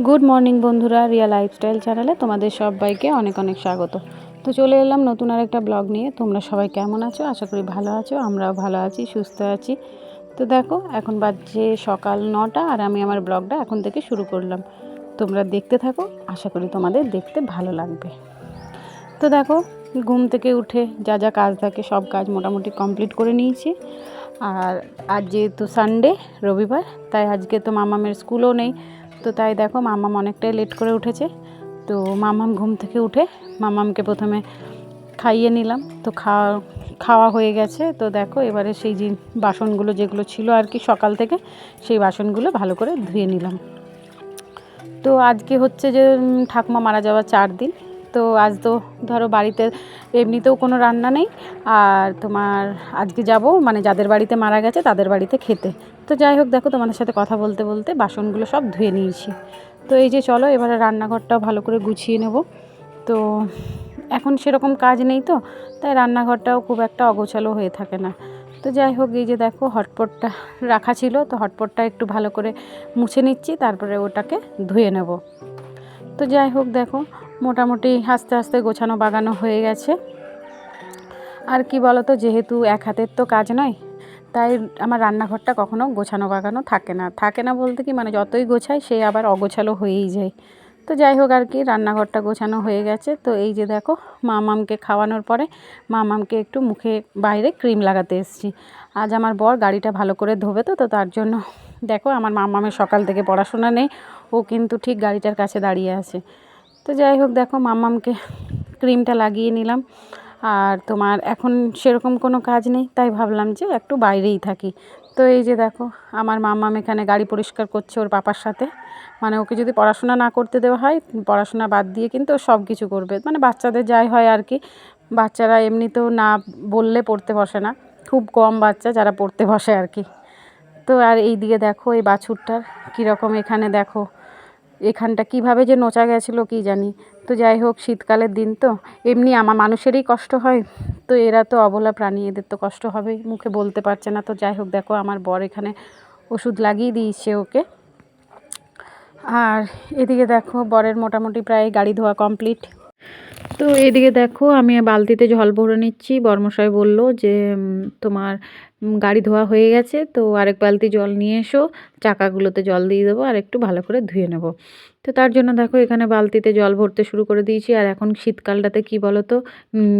Good morning বন্ধুরা, Riya lifestyle চ্যানেলে তোমাদের সবাইকে অনেক অনেক স্বাগত। তো চলে এলাম নতুন আরেকটা ব্লগ নিয়ে। তোমরা সবাই কেমন আছো? আশা করি ভালো আছো, আমরাও ভালো আছি, সুস্থ আছি। তো দেখো, এখন বাজছে সকাল নটা আর আমি আমার ব্লগটা এখন থেকে শুরু করলাম। তোমরা দেখতে থাকো, আশা করি তোমাদের দেখতে ভালো লাগবে। তো দেখো, ঘুম থেকে উঠে যা যা কাজ থাকে সব কাজ মোটামুটি কমপ্লিট করে নিয়েছি। আর আজ যেহেতু সানডে রবিবার, তাই আজকে তো মামামের স্কুলও নেই। তো তাই দেখো মামাম অনেকটাই লেট করে উঠেছে। তো মামাম ঘুম থেকে উঠে মামামকে প্রথমে খাইয়ে নিলাম। তো খাওয়া খাওয়া হয়ে গেছে। তো দেখো এবারে সেই যে বাসনগুলো যেগুলো ছিল আর কি সকাল থেকে, সেই বাসনগুলো ভালো করে ধুয়ে নিলাম। তো আজকে হচ্ছে যে ঠাকুমা মারা যাওয়ার চার দিন। তো আজ তো ধরো বাড়িতে এমনিতেও কোনো রান্না নেই। আর তোমার আজকে যাব মানে যাদের বাড়িতে মারা গেছে তাদের বাড়িতে খেতে। তো যাই হোক, দেখো তোমাদের সাথে কথা বলতে বলতে বাসনগুলো সব ধুয়ে নিয়েছি। তো এই যে চলো, এবারে রান্নাঘরটাও ভালো করে গুছিয়ে নেব। তো এখন সেরকম কাজ নেই তো, তাই রান্নাঘরটাও খুব একটা অগোছালো হয়ে থাকে না। তো যাই হোক, এই যে দেখো হটপটটা রাখা ছিল, তো হটপটটা একটু ভালো করে মুছে নিচ্ছি, তারপরে ওটাকে ধুয়ে নেব। তো যাই হোক, দেখো মোটামুটি আস্তে আস্তে গোছানো বাগানো হয়ে গেছে। আর কি বলতো, যেহেতু এক হাতের তো কাজ নয়, তাই আমার রান্নাঘরটা কখনো গোছানো বাগানো থাকে না। থাকে না বলতে কি মানে যতই গোছাই, সে আবার অগোছালো হয়েই যায়। তো যাই হোক আর কি, রান্নাঘরটা গোছানো হয়ে গেছে। তো এই যে দেখো, মামামকে খাওয়ানোর পরে মামামকে একটু মুখে বাইরে ক্রিম লাগাতে এসেছি। আজ আমার বর গাড়িটা ভালো করে ধোবে তো তো তার জন্য দেখো, আমার মামামের সকাল থেকে পড়াশোনা নেই, ও কিন্তু ঠিক গাড়িটার কাছে দাঁড়িয়ে আছে। তো যাই হোক, দেখো মামামকে ক্রিমটা লাগিয়ে নিলাম। আর তোমার এখন সেরকম কোনো কাজ নেই, তাই ভাবলাম যে একটু বাইরেই থাকি। তো এই যে দেখো, আমার মামাম এখানে গাড়ি পরিষ্কার করছে ওর পাপার সাথে। মানে ওকে যদি পড়াশোনা না করতে দেওয়া হয়, পড়াশোনা বাদ দিয়ে কিন্তু সব কিছু করবে। মানে বাচ্চাদের যাই হয় আর কি, বাচ্চারা এমনিতেও না বললে পড়তে বসে না। খুব কম বাচ্চা যারা পড়তে বসে আর কি। তো আর এই দিকে দেখো এই বাছুরটার কীরকম এখানে দেখো এখানটা কীভাবে যে নোচা গেছিল কি জানি। তো যাই হোক, শীতকালের দিন তো। এমনি আমার মানুষেরই কষ্ট হয়। তো এরা তো অবলা প্রাণী, এদের তো কষ্ট হবে মুখে বলতে পারছে না। তো যাই হোক, দেখো আমার বর এখানে ওষুধ লাগিয়ে দিয়েছে ওকে। আর এদিকে দেখো, বরের মোটামুটি প্রায় গাড়ি ধোয়া কমপ্লিট। তো এদিকে দেখো, আমি বালতিতে জল ভরে নিচ্ছি। বর্মশাই বলল যে তোমার গাড়ি ধোয়া হয়ে গেছে, তো আরেক বালতি জল নিয়ে এসো, চাকাগুলোতে জল দিয়ে দেবো আর একটু ভালো করে ধুয়ে নেব। তো তার জন্য দেখো এখানে বালতিতে জল ভরতে শুরু করে দিয়েছি, আর এখন শীতকালটাতে কি বলো তো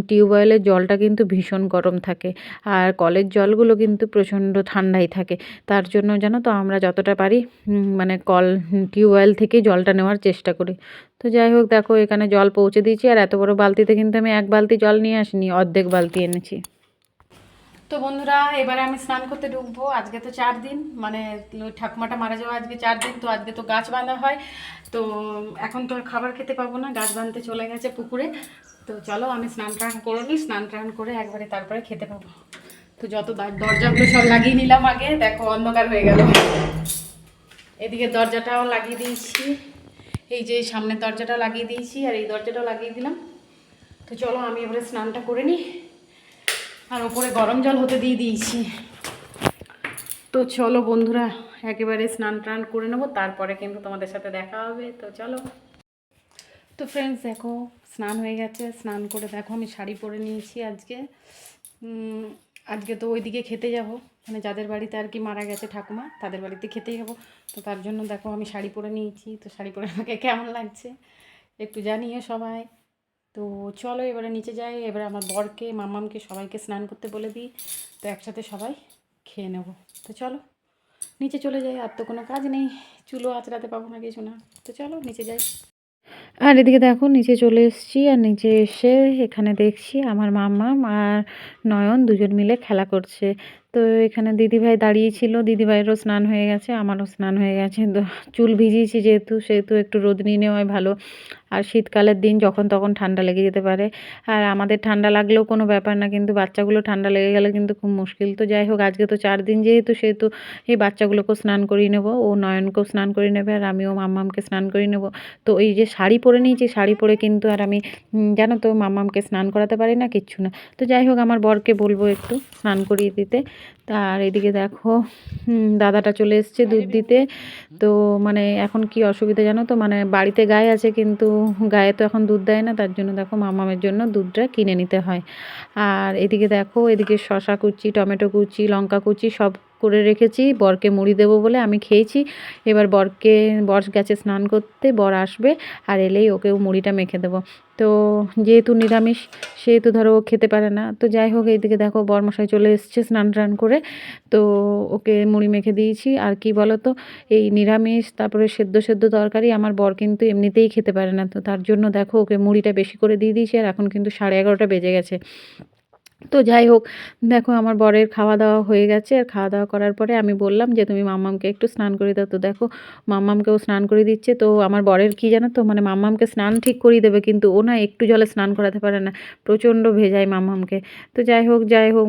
টিউবওয়েলের জলটা কিন্তু ভীষণ গরম থাকে, আর কলের জলগুলো কিন্তু প্রচণ্ড ঠান্ডাই থাকে। তার জন্য জানো তো আমরা যতটা পারি মানে কল টিউবওয়েল থেকেই জলটা নেওয়ার চেষ্টা করি। তো যাই হোক দেখো এখানে জল পৌঁছে দিয়েছি, আর এত বড় বালতিতে কিন্তু আমি এক বালতি জল নিয়ে আসিনি, অর্ধেক বালতি এনেছি। তো বন্ধুরা, এবারে আমি স্নান করতে ঢুকবো। আজকে তো চার দিন মানে ঠাকুমাটা মারা যাওয়া আজকে চার দিন, তো আজকে তো গাছ বাঁধা হয়। তো এখন তো আর খাবার খেতে পাবো না, গাছ বাঁধতে চলে গেছে পুকুরে। তো চলো, আমি স্নান টান করে নিই, স্নান টান করে একবারে তারপরে খেতে পাবো। তো যত দর- দরজাগুলো সব লাগিয়ে নিলাম আগে, দেখো অন্ধকার হয়ে গেল। এদিকে দরজাটাও লাগিয়ে দিয়েছি। এই যে সামনের দরজাটা লাগিয়ে দিয়েছি, আর এই দরজাটাও লাগিয়ে দিলাম। তো চলো, আমি এবারে স্নানটা করে নিই। আর ওপরে গরম জল হতে দিয়ে দিয়েছি। তো চলো বন্ধুরা, একেবারে স্নান টান করে নেব, তারপরে কিন্তু তোমাদের সাথে দেখা হবে। তো চলো। তো ফ্রেন্ডস দেখো, স্নান হয়ে গেছে। স্নান করে দেখো, আমি শাড়ি পরে নিয়েছি আজকে। আজকে তো ওইদিকে খেতে যাব। মানে যাদের বাড়িতে আর কি মারা গেছে ঠাকুমা, তাদের বাড়িতে খেতে যাব। তো তার জন্য দেখো, আমি শাড়ি পরে নিয়েছি। তো শাড়ি পরে আমাকে কেমন লাগছে, একটু জানিও সবাই। তো চলো এবারে নিচে যাই, এবারে আমার বরকে, মামামকে, সবাইকে স্নান করতে বলে দিই। তো একসাথে সবাই খেয়ে নেব। তো চলো, নিচে চলে যাই, আর তো কোনো কাজ নেই। চুলো আঁচড়াতে পাবো না কিছু না। তো চলো, নিচে যাই। আর এদিকে দেখো, নিচে চলে এসেছি, আর নিচে এসে এখানে দেখছি আমার মামা আর নয়ন দুজন মিলে খেলা করছে। তো এখানে দিদিভাই দাঁড়িয়ে ছিল। দিদিভাইয়েরও স্নান হয়ে গেছে, আমারও স্নান হয়ে গেছে। তো চুল ভিজিয়েছি যেহেতু, সেহেতু একটু রোদ নিয়ে নেওয়াই ভালো। আর শীতকালের দিন যখন তখন ঠান্ডা লেগে যেতে পারে। আর আমাদের ঠান্ডা লাগলেও কোনো ব্যাপার না, কিন্তু বাচ্চাগুলো ঠান্ডা লেগে গেলে কিন্তু খুব মুশকিল। তো যাই হোক, আজকে তো চার দিন যেহেতু, সেহেতু এই বাচ্চাগুলোকেও স্নান করিয়ে নেব, ও নয়নকেও স্নান করিয়ে নেবে, আর আমিও মাম্মামকে স্নান করিয়ে নেব। তো এই যে শাড়ি পরে নিয়েছি, শাড়ি পরে কিন্তু আর আমি জানো তো, মাম্মামকে স্নান করাতে পারি না, কিচ্ছু না। তো যাই হোক, আমার বরকে বলব একটু স্নান করিয়ে দিতে। আর এদিকে দেখো দাদাটা চলে এসছে দুধ দিতে। তো মানে এখন কি অসুবিধা জানো তো? মানে বাড়িতে গায়ে আছে কিন্তু গায়ে তো এখন দুধ দেয় না তার জন্য দেখো মামামের জন্য দুধটা কিনে নিতে হয়। আর এদিকে দেখো এদিকে শশা কুচি টমেটো কুচি লঙ্কা কুচি সব করে রেখেছি, বরকে মুড়ি দেবো বলে আমি খেয়েছি। এবার বরকে, বর গেছে স্নান করতে, বর আসবে আর এলেই ওকেও মুড়িটা মেখে দেবো। তো যেহেতু নিরামিষ, সেহেতু ধরো ও খেতে পারে না। তো যাই হোক, এইদিকে দেখো বরমশাই চলে এসছে স্নান টান করে। তো ওকে মুড়ি মেখে দিয়েছি। আর কি বলো তো এই নিরামিষ, তারপরে সেদ্ধ সেদ্ধ তরকারি আমার বর কিন্তু এমনিতেই খেতে পারে না। তো তার জন্য দেখো ওকে মুড়িটা বেশি করে দিয়ে দিয়েছি আর এখন কিন্তু সাড়ে এগারোটা বেজে গেছে। তো যাই হোক, দেখো আমার বরের খাওয়া দাওয়া হয়ে গেছে। আর খাওয়া দাওয়া করার পরে আমি বললাম যে, তুমি মাম্মামকে একটু স্নান করে দাও। তো দেখো, মাম্মামকেও স্নান করে দিচ্ছে। তো আমার বরের কি জানো তো মানে মাম্মামকে স্নান ঠিক করিয়ে দেবে, কিন্তু ও না একটু জলে স্নান করাতে পারে না। প্রচণ্ড ভেজায় মাম্মামকে। তো যাই হোক যাই হোক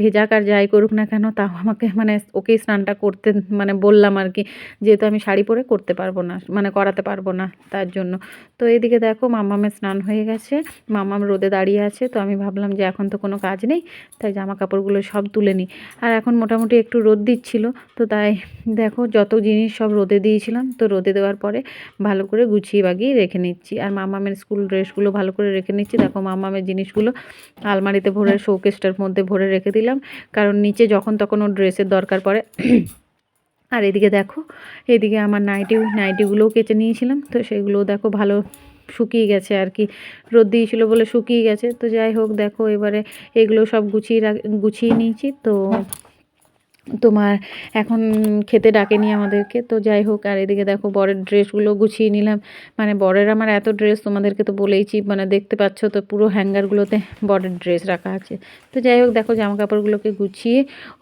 ভেজাক আর যাই করুক না কেন, তাও আমাকে মানে ওকেই স্নানটা করতে মানে বললাম আর কি যেহেতু আমি শাড়ি পরে করতে পারব না মানে করাতে পারব না তার জন্য। তো এদিকে দেখো, মাম্মামের স্নান হয়ে গেছে। মাম্মাম রোদে দাঁড়িয়ে আছে। তো আমি ভাবলাম যে, এখন তো কোনো কাজ নেই তাই জামা কাপড়গুলো সব তুলে নিই। আর এখন মোটামুটি একটু রোদ দিচ্ছিল তো তাই দেখো যত জিনিস সব রোদে দিয়েছিলাম তো রোদে দেওয়ার পরে ভালো করে গুছিয়ে বাগিয়ে রেখে নিচ্ছি। আর মামামের স্কুল ড্রেসগুলো ভালো করে রেখে নিচ্ছি। দেখো মামামের জিনিসগুলো আলমারিতে ভরে শোকেসটার মধ্যে ভরে রেখে দিলাম কারণ নিচে যখন তখন ওর ড্রেসের দরকার পড়ে। আর এদিকে দেখো এদিকে আমার নাইটি নাইটিগুলোও কেচে নিয়েছিলাম তো সেগুলোও দেখো ভালো শুকিয়ে গেছে আর কি। রোদ দিয়েছিল বলে শুকিয়ে গেছে। তো যাই হোক, দেখো এবারে এগুলো সব গুছিয়ে গুছিয়ে নিয়েছি। তো তোমার এখন খেতে ডাকেনি আমাদেরকে। তো যাই হোক, আর এদিকে দেখো বরের ড্রেসগুলো গুছিয়ে নিলাম। মানে বরের আমার এত ড্রেস তোমাদেরকে তো বলেইছি মানে দেখতে পাচ্ছ তো পুরো হ্যাঙ্গারগুলোতে বরের ড্রেস রাখা আছে। তো যাই হোক, দেখো জামা কাপড়গুলোকে গুছিয়ে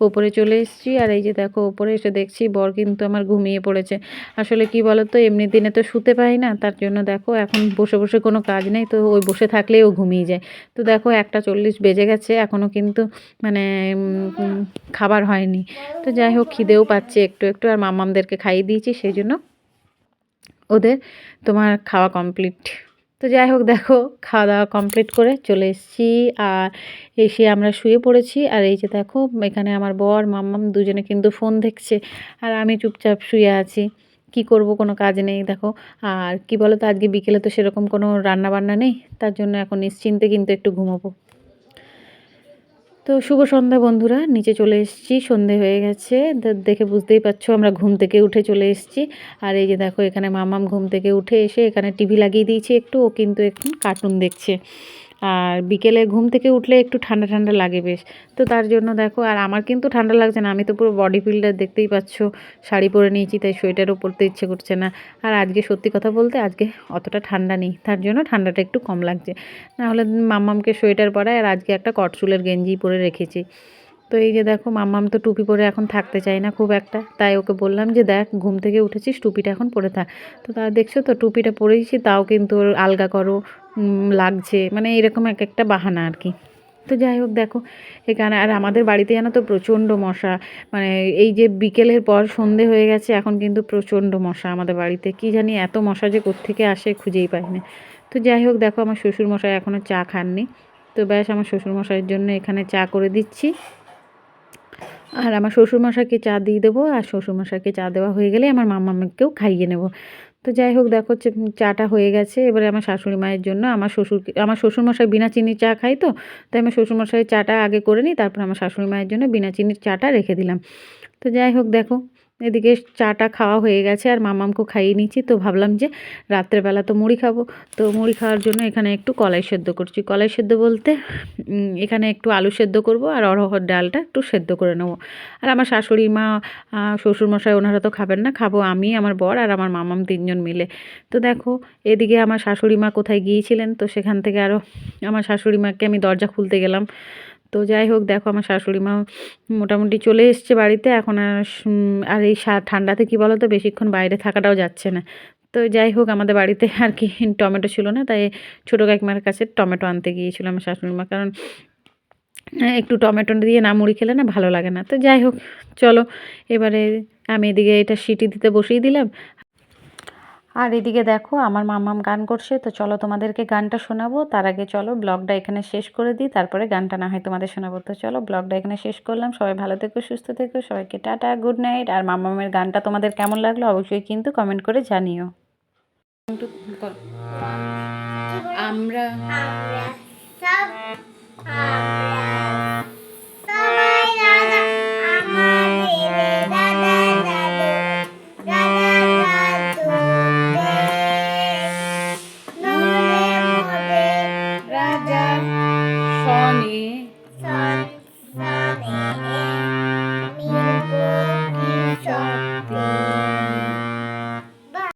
ওপরে চলে এসেছি। আর এই যে দেখো, ওপরে এসে দেখছি বর কিন্তু আমার ঘুমিয়ে পড়েছে। আসলে কি বলো তো এমনি দিনে তো শুতে পাই না, তার জন্য দেখো এখন বসে বসে কোনো কাজ নেই, তো ওই বসে থাকলেই ও ঘুমিয়ে যায়। তো দেখো একটা চল্লিশ বেজে গেছে এখনও কিন্তু মানে খাবার হয়নি। তো যাই হোক, খিদেও পাচ্ছে একটু একটু, আর মামামদেরকে খাইয়ে দিয়েছি, সেই জন্য ওদের তোমার খাওয়া কমপ্লিট তো যাই হোক, দেখো, খাওয়া দাওয়া কমপ্লিট করে চলে এসেছি, আর এসে আমরা শুয়ে পড়েছি, আর এই যে দেখো, এখানে আমার বর মাম্মাম দুজনে কিন্তু ফোন দেখছে, আর আমি চুপচাপ শুয়ে আছি। কি করব, কোনো কাজ নেই, দেখো। আর কি বলো তো আজকে বিকেলে তো সেরকম কোনো রান্না বান্না নেই, তার জন্য এখন নিশ্চিন্তে কিন্তু একটু ঘুমোবো। তো শুভ সন্ধ্যা বন্ধুরা, নিচে চলে এসেছি, সন্ধে হয়ে গেছে। দেখে বুঝতেই পারছ আমরা ঘুম থেকে উঠে চলে এসেছি। আর এই যে দেখো এখানে মামাম ঘুম থেকে উঠে এসে এখানে টিভি লাগিয়ে দিয়েছি একটু, ও কিন্তু এখন কার্টুন দেখছে। আর বিকেলে ঘুম থেকে উঠলে একটু ঠান্ডা ঠান্ডা লাগে বেশ। তো তার জন্য দেখো, আর আমার কিন্তু ঠান্ডা লাগছে না, আমি তো পুরো বডি ফিল্ডার দেখতেই পাচ্ছ। শাড়ি পরে নিয়েছি, তাই সোয়েটারও পরতে ইচ্ছে করছে না। আর আজকে সত্যি কথা বলতে আজকে অতটা ঠান্ডা নেই, তার জন্য ঠান্ডাটা একটু কম লাগছে। নাহলে মাম্মামকে সোয়েটার পরায় আর আজকে একটা কটচুলের গেঞ্জি পরে রেখেছি। তো এই যে দেখো, মাম্মাম তো টুপি পরে এখন থাকতে চায় না খুব একটা। তাই ওকে বললাম যে, দেখ, ঘুম থেকে উঠেছিস, টুপিটা এখন পরে থাক। তো তা দেখছ তো, টুপিটা পরেইছি, তাও কিন্তু আলগা করো লাগছে। মানে এরকম এক একটা বাহানা আর কি। তো যাই হোক, দেখো, এখানে আর আমাদের বাড়িতে জানো তো প্রচণ্ড মশা। মানে এই যে বিকেলের পর সন্ধে হয়ে গেছে, এখন কিন্তু প্রচণ্ড মশা আমাদের বাড়িতে। কি জানি এত মশা যে কোত্থেকে আসে খুঁজেই পাই না। তো যাই হোক, দেখো, আমার শ্বশুর মশাই এখনও চা খাননি। তো ব্যাস, আমার শ্বশুর মশাইয়ের জন্য এখানে চা করে দিচ্ছি। আর আমার শ্বশুরমশাইকে চা দিয়ে দেবো, আর শ্বশুরমশাইকে চা দেওয়া হয়ে গেলে আমার মামাকেও খাইয়ে নেব। তো যাই হোক দেখো চাটা হয়ে গেছে। এবারে আমার শাশুড়ি মায়ের জন্য আমার শ্বশুর আমার শ্বশুরমশাই বিনা চিনির চা খাই তো, তাই আমার শ্বশুরমশাই চাটা আগে করে নিই, তারপর আমার শাশুড়ি মায়ের জন্য বিনা চিনির চাটা রেখে দিলাম। তো যাই হোক দেখো এদিকে চাটা খাওয়া হয়ে গেছে আর মামামকেও খাইয়ে নিচ্ছি। তো ভাবলাম যে রাত্রেবেলা তো মুড়ি খাব। তো মুড়ি খাওয়ার জন্য এখানে একটু কলাই সেদ্ধ করছি। কলাই সেদ্ধ বলতে এখানে একটু আলু সেদ্ধ করব আর অরহর ডালটা একটু সেদ্ধ করে নেব। আর আমার শাশুড়ি মা শ্বশুরমশাই ওনারা তো খাবেন না, খাব আমি, আমার বর আর আমার মামাম তিনজন মিলে। তো দেখো, এদিকে আমার শাশুড়ি মা কোথায় গিয়েছিলেন? তো সেখান থেকে আরও আমার শাশুড়ি মাকে আমি দরজা খুলতে গেলাম। তো যাই হোক, দেখো আমার শাশুড়ি মা মোটামুটি চলে এসছে বাড়িতে। এখন আর আর এই ঠান্ডাতে কি বলো তো বেশিক্ষণ বাইরে থাকাটাও যাচ্ছে না। তো যাই হোক, আমাদের বাড়িতে আর কি টমেটো ছিল না, তাই ছোটো কাকিমার কাছে টমেটো আনতে গিয়েছিল আমার শাশুড়ি মা। কারণ একটু টমেটো দিয়ে না মুড়ি খেলে না ভালো লাগে না। তো যাই হোক, চলো, এবারে আমি এদিকে এটা সিটি দিতে বসিয়ে দিলাম। আর এদিকে দেখো আমার মাম্মাম গান করছে তো চলো তোমাদেরকে গানটা শোনাবো। তার আগে চলো ব্লগটা এখানে শেষ করে দিই তারপরে গানটা না হয় তোমাদের শোনাবো। তো চলো ব্লগটা এখানে শেষ করলাম। সবাই ভালো থেকো সুস্থ থেকো সবাইকে টাটা গুড নাইট আর মাম্মামের গানটা তোমাদের কেমন লাগল অবশ্যই কিন্তু কমেন্ট করে জানিও। আমরা